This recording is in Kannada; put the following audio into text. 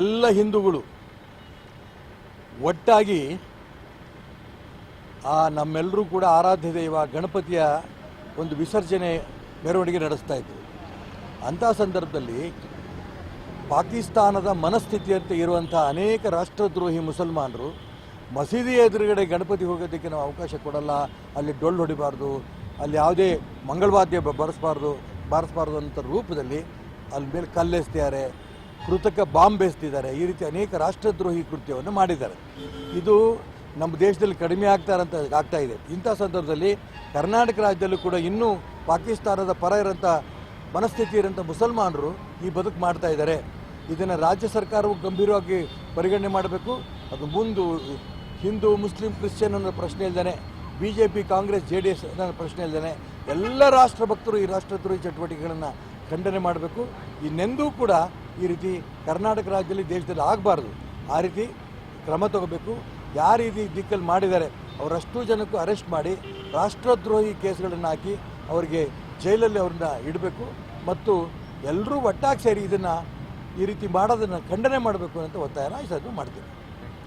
ಎಲ್ಲ ಹಿಂದೂಗಳು ಒಟ್ಟಾಗಿ ಆ ನಮ್ಮೆಲ್ಲರೂ ಕೂಡ ಆರಾಧ್ಯ ದೈವ ಗಣಪತಿಯ ಒಂದು ವಿಸರ್ಜನೆ ಮೆರವಣಿಗೆ ನಡೆಸ್ತಾ ಇದ್ದರು ಅಂಥ ಸಂದರ್ಭದಲ್ಲಿ ಪಾಕಿಸ್ತಾನದ ಮನಸ್ಥಿತಿಯಂತೆ ಇರುವಂಥ ಅನೇಕ ರಾಷ್ಟ್ರದ್ರೋಹಿ ಮುಸಲ್ಮಾನರು ಮಸೀದಿ ಎದುರುಗಡೆ ಗಣಪತಿ ಹೋಗೋದಕ್ಕೆ ನಾವು ಅವಕಾಶ ಕೊಡಲ್ಲ, ಅಲ್ಲಿ ಡೊಳ್ಳು ಹೊಡಿಬಾರ್ದು, ಅಲ್ಲಿ ಯಾವುದೇ ಮಂಗಳವಾದ್ಯ ಬರೆಸ್ಬಾರ್ದು, ಬಾರಿಸಬಾರ್ದು ಅಂತ ರೂಪದಲ್ಲಿ ಅಲ್ಲಿ ಮೇಲೆ ಕಲ್ಲೆಸ್ತಿದ್ದಾರೆ ಕೃತಕ ಬಾಂಬ್ ಬೇಸ್ತಿದ್ದಾರೆ. ಈ ರೀತಿ ಅನೇಕ ರಾಷ್ಟ್ರದ್ರೋಹಿ ಕೃತ್ಯವನ್ನು ಮಾಡಿದ್ದಾರೆ. ಇದು ನಮ್ಮ ದೇಶದಲ್ಲಿ ಕಡಿಮೆ ಆಗ್ತಾ ಅಂತ ಆಗ್ತಾ ಇದೆ. ಇಂಥ ಸಂದರ್ಭದಲ್ಲಿ ಕರ್ನಾಟಕ ರಾಜ್ಯದಲ್ಲೂ ಕೂಡ ಇನ್ನೂ ಪಾಕಿಸ್ತಾನದ ಪರ ಇರೋಂಥ ಮನಸ್ಥಿತಿ ಇರೋಂಥ ಮುಸಲ್ಮಾನರು ಈ ಬದುಕು ಮಾಡ್ತಾ ಇದ್ದಾರೆ. ಇದನ್ನು ರಾಜ್ಯ ಸರ್ಕಾರವು ಗಂಭೀರವಾಗಿ ಪರಿಗಣನೆ ಮಾಡಬೇಕು. ಅದು ಮುಂದೆ ಹಿಂದೂ, ಮುಸ್ಲಿಂ, ಕ್ರಿಶ್ಚಿಯನ್ ಅನ್ನೋ ಪ್ರಶ್ನೆ ಇಲ್ದಾನೆ B J P Congress, J D S ಅನ್ನೋ ಪ್ರಶ್ನೆ ಇಲ್ದಾನೆ ಎಲ್ಲ ರಾಷ್ಟ್ರ ಭಕ್ತರು ಈ ರಾಷ್ಟ್ರದ್ರೋಹಿ ಚಟುವಟಿಕೆಗಳನ್ನು ಖಂಡನೆ ಮಾಡಬೇಕು. ಇನ್ನೆಂದೂ ಕೂಡ ಈ ರೀತಿ ಕರ್ನಾಟಕ ರಾಜ್ಯದಲ್ಲಿ ದೇಶದಲ್ಲಿ ಆಗಬಾರ್ದು. ಆ ರೀತಿ ಕ್ರಮ ತಗೋಬೇಕು. ಯಾವ ರೀತಿ ದಿಕ್ಕಲ್ಲಿ ಮಾಡಿದ್ದಾರೆ, ಅವರಷ್ಟು ಜನಕ್ಕೂ ಅರೆಸ್ಟ್ ಮಾಡಿ ರಾಷ್ಟ್ರದ್ರೋಹಿ ಕೇಸ್ಗಳನ್ನು ಹಾಕಿ ಅವರಿಗೆ ಜೈಲಲ್ಲಿ ಅವ್ರನ್ನ ಇಡಬೇಕು ಮತ್ತು ಎಲ್ಲರೂ ಒಟ್ಟಾಗಿ ಸೇರಿ ಇದನ್ನು ಈ ರೀತಿ ಮಾಡೋದನ್ನು ಖಂಡನೆ ಮಾಡಬೇಕು ಅಂತ ಒತ್ತಾಯನ ಈ ಸದ್ದು ಮಾಡ್ತೀನಿ.